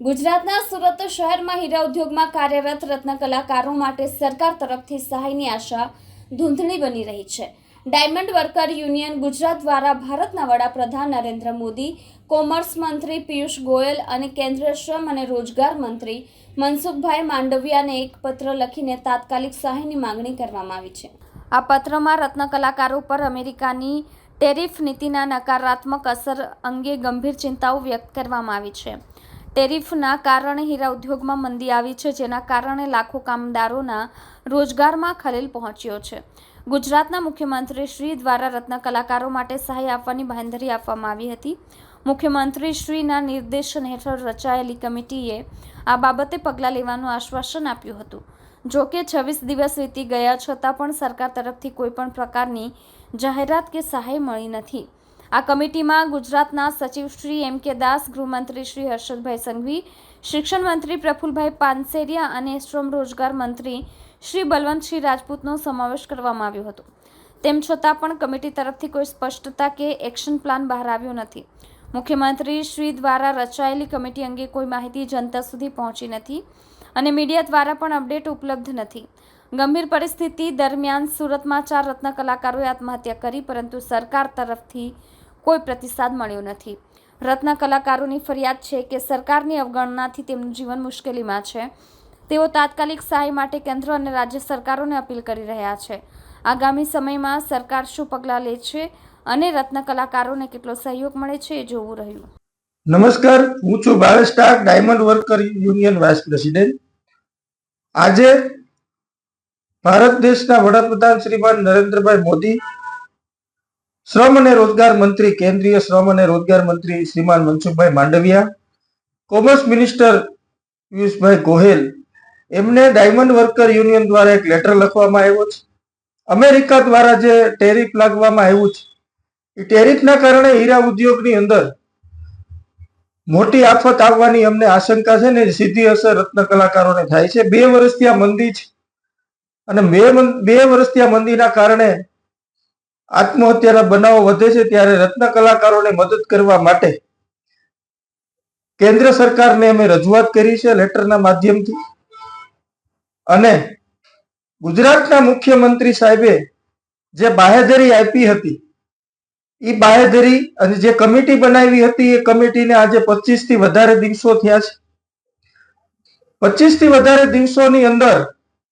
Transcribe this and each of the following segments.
ગુજરાતના સુરત શહેરમાં હીરા ઉદ્યોગમાં કાર્યરત રત્ન કલાકારો માટે સરકાર તરફથી સહાયની આશા ધૂંધળી બની રહી છે. ડાયમંડ વર્કર યુનિયન ગુજરાત દ્વારા ભારતના વડાપ્રધાન નરેન્દ્ર મોદી, કોમર્સ મંત્રી પિયુષ ગોયલ અને કેન્દ્રીય શ્રમ અને રોજગાર મંત્રી મનસુખભાઈ માંડવિયાને એક પત્ર લખીને તાત્કાલિક સહાયની માંગણી કરવામાં આવી છે. આ પત્રમાં રત્ન કલાકારો પર અમેરિકાની ટેરિફ નીતિના નકારાત્મક અસર અંગે ગંભીર ચિંતાઓ વ્યક્ત કરવામાં આવી છે. ટેરિફના કારણે હીરા ઉદ્યોગમાં મંદી આવી છે, જેના કારણે લાખો કામદારોના રોજગારમાં ખલેલ પહોંચ્યો છે. ગુજરાતના મુખ્યમંત્રી શ્રી દ્વારા રત્ન કલાકારો માટે સહાય આપવાની બાંધરી આપવામાં આવી હતી. મુખ્યમંત્રી શ્રીના નિર્દેશન હેઠળ રચાયેલી કમિટીએ આ બાબતે પગલાં લેવાનું આશ્વાસન આપ્યું હતું. જો કે છવ્વીસ દિવસ વીતી ગયા છતાં પણ સરકાર તરફથી કોઈપણ પ્રકારની જાહેરાત કે સહાય મળી નથી. આ કમિટીમાં ગુજરાતના સચિવ શ્રી એમ કે દાસ, ગૃહમંત્રી શ્રી હર્ષદભાઈ સંઘવી, શિક્ષણ મંત્રી પ્રફુલભાઈ પાનસેરિયા અને શ્રમ રોજગાર મંત્રી શ્રી બલવંતસિંહ રાજપૂતનો સમાવેશ કરવામાં આવ્યો હતો. તેમ છતાં પણ કમિટી તરફથી કોઈ સ્પષ્ટતા કે એક્શન પ્લાન બહાર આવ્યો નથી. મુખ્યમંત્રી શ્રી દ્વારા રચાયેલી કમિટી અંગે કોઈ માહિતી જનતા સુધી પહોંચી નથી અને મીડિયા દ્વારા પણ અપડેટ ઉપલબ્ધ નથી. ગંભીર પરિસ્થિતિ દરમિયાન સુરતમાં ચાર રત્ન કલાકારોએ આત્મહત્યા કરી, પરંતુ સરકાર તરફથી કોઈ પ્રતિસાદ મળ્યો નથી. રત્ન કલાકારોની ફરિયાદ છે કે સરકારની અવગણનાથી તેમનું જીવન મુશ્કેલીમાં છે. તેઓ તાત્કાલિક સહાય માટે કેન્દ્ર અને રાજ્ય સરકારોને અપીલ કરી રહ્યા છે. આગામી સમયમાં સરકાર શું પગલાં લે છે અને રત્ન કલાકારોને કેટલો સહયોગ મળે છે એ જોવું રહ્યું. નમસ્કાર, હું છું Bhavesh Tak diamond worker union vice president. આજે ભારત દેશના વડાપ્રધાન શ્રીમાન નરેન્દ્રભાઈ મોદી શ્રમ અને રોજગાર મંત્રી કેન્દ્રીય શ્રમ અને રોજગાર મંત્રી શ્રીમાન મનસુખભાઈ માંડવિયા, કોમર્સ મિનિસ્ટર પિયુષભાઈ ગોહેલ, એમને ડાયમંડ વર્કર યુનિયન દ્વારા એક લેટર લખવામાં આવ્યો છે. અમેરિકા દ્વારા જે ટેરિફ લાગવામાં આવ્યું છે, એ ટેરિફના કારણે હીરા ઉદ્યોગની અંદર મોટી આફત આવવાની અમને આશંકા છે ને સીધી અસર રત્ન કલાકારોને થાય છે. બે વર્ષથી આ મંદી છે અને બે બે વર્ષથી આ મંદીના કારણે આત્મહત્યાના બનાવો વધે છે ત્યારે રત્ન કલાકારોને મદદ કરવા માટે કેન્દ્ર સરકારને અમે રજૂઆત કરી છે લેટરના માધ્યમથી. અને ગુજરાતના મુખ્યમંત્રી સાહેબે જે બાહેધરી આપી હતી એ બાહેધરી અને જે કમિટી બનાવી હતી, એ કમિટીને આજે પચીસથી વધારે દિવસો થયા છે. પચીસથી વધારે દિવસોની અંદર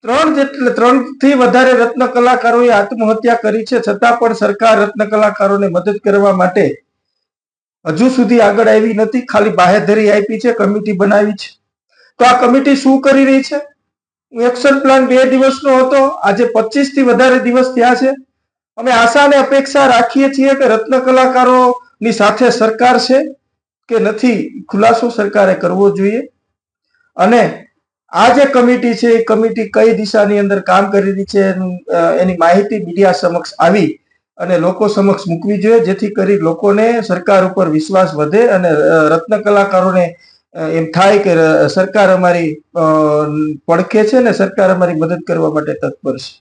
ત્રણ જેટલે ત્રણથી વધારે રત્ન કલાકારોએ આત્મહત્યા કરી છે. છતાં પણ સરકાર રત્ન કલાકારોને મદદ કરવા માટે હજુ સુધી આગળ આવી નથી. ખાલી બાહેધરી આપી છે, કમિટી બનાવી છે. તો આ કમિટી શું કરી રહી છે? એક્શન પ્લાન બે દિવસનો હતો. આજે પચીસથી વધારે દિવસ થયા છે. અમે આશા અને અપેક્ષા રાખીએ છીએ કે રત્ન કલાકારોની સાથે સરકાર છે કે નથી, ખુલાસો સરકારે કરવો જોઈએ. અને આ જે કમિટી છે એ કમિટી કઈ દિશાની અંદર કામ કરી રહી છે એનું, માહિતી મીડિયા સમક્ષ આવી અને લોકો સમક્ષ મૂકવી જોઈએ જેથી કરી લોકોને સરકાર ઉપર વિશ્વાસ વધે અને રત્ન કલાકારોને એમ થાય કે સરકાર અમારી પડખે છે ને સરકાર અમારી મદદ કરવા માટે તત્પર છે.